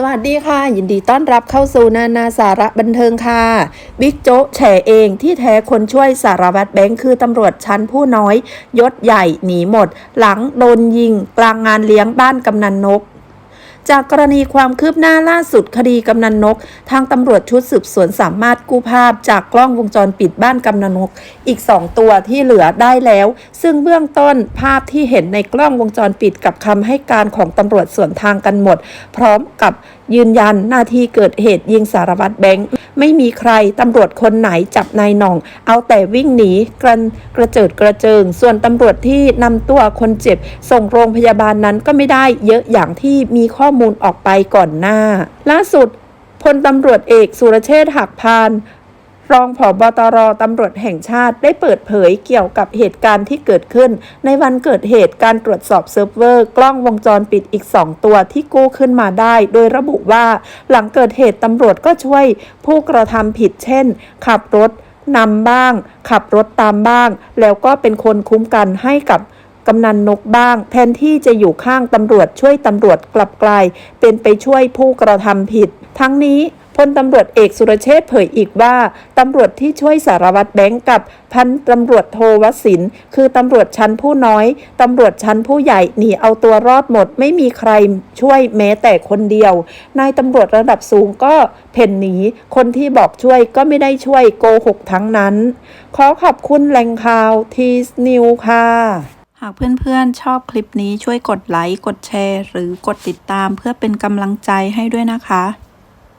สวัสดีค่ะ ยินดีต้อนรับเข้าสู่นานาสาระบันเทิงค่ะ บิ๊กโจ๊กแฉเองที่แท้คนช่วยสารวัตรแบงค์คือตำรวจชั้นผู้น้อย ยศใหญ่หนีหมด หลังโดนยิงกลางงานเลี้ยงบ้านกำนันนก จากกรณีความคืบหน้าล่าสุดคดีกำนันนก ทางตำรวจชุดสืบสวนสามารถกู้ภาพจากกล้องวงจรปิดบ้านกำนันนก อีก 2 ตัวที่เหลือได้แล้ว ซึ่งเบื้องต้นภาพที่เห็นในกล้องวงจรปิดกับคำให้การของตำรวจส่วนทางกันหมด พร้อมกับยืนยันหน้าที่เกิดเหตุยิงสารวัตรแบงค์ ไม่มีใครตำรวจคนไหนจับนายหน่อง เอาแต่วิ่งหนีกระกระเจิดกระเจิง ส่วนตำรวจที่นำตัวคนเจ็บ ส่งโรงพยาบาลนั้นก็ไม่ได้เยอะอย่างที่มีข้อมูลออกไปก่อนหน้า ล่าสุดพลตำรวจเอกสุรเชษฐ์หักพาน รองผอบตรตำรวจแห่งชาติได้เปิดเผยเกี่ยวกับเหตุการณ์ที่เกิดขึ้น ในวันเกิดเหตุการตรวจสอบเซิร์ฟเวอร์ กล้องวงจรปิดอีก 2 ตัวที่กู้ขึ้นมาได้ โดยระบุว่าหลังเกิดเหตุตำรวจก็ช่วย ผู้กระทำผิดเช่น ขับรถนำบ้าง ขับรถตามบ้าง แล้วก็เป็นคนคุ้มกันให้กับกำนันนกบ้าง แทนที่จะอยู่ข้างตำรวจช่วยตำรวจกลับกลาย เป็นไปช่วยผู้กระทำผิด ทั้งนี้ พลตำรวจเอกสุรเชษฐ์เผยอีกว่าตำรวจที่ช่วยสารวัตรแบงก์กับพันตำรวจโทวสินคือตำรวจชั้นผู้น้อยตำรวจชั้นผู้ใหญ่หนีเอาตัวรอดหมด ไม่มีใครช่วยแม้แต่คนเดียวนายตำรวจระดับสูงก็เพ่นหนีคนที่บอกช่วยก็ไม่ได้ช่วยโกหกทั้งนั้น ขอขอบคุณแหล่งข่าวทีสนิวค่ะ หากเพื่อนๆชอบคลิปนี้ช่วยกดไลค์ กดแชร์ หรือกดติดตามเพื่อเป็นกำลังใจให้ด้วยนะคะ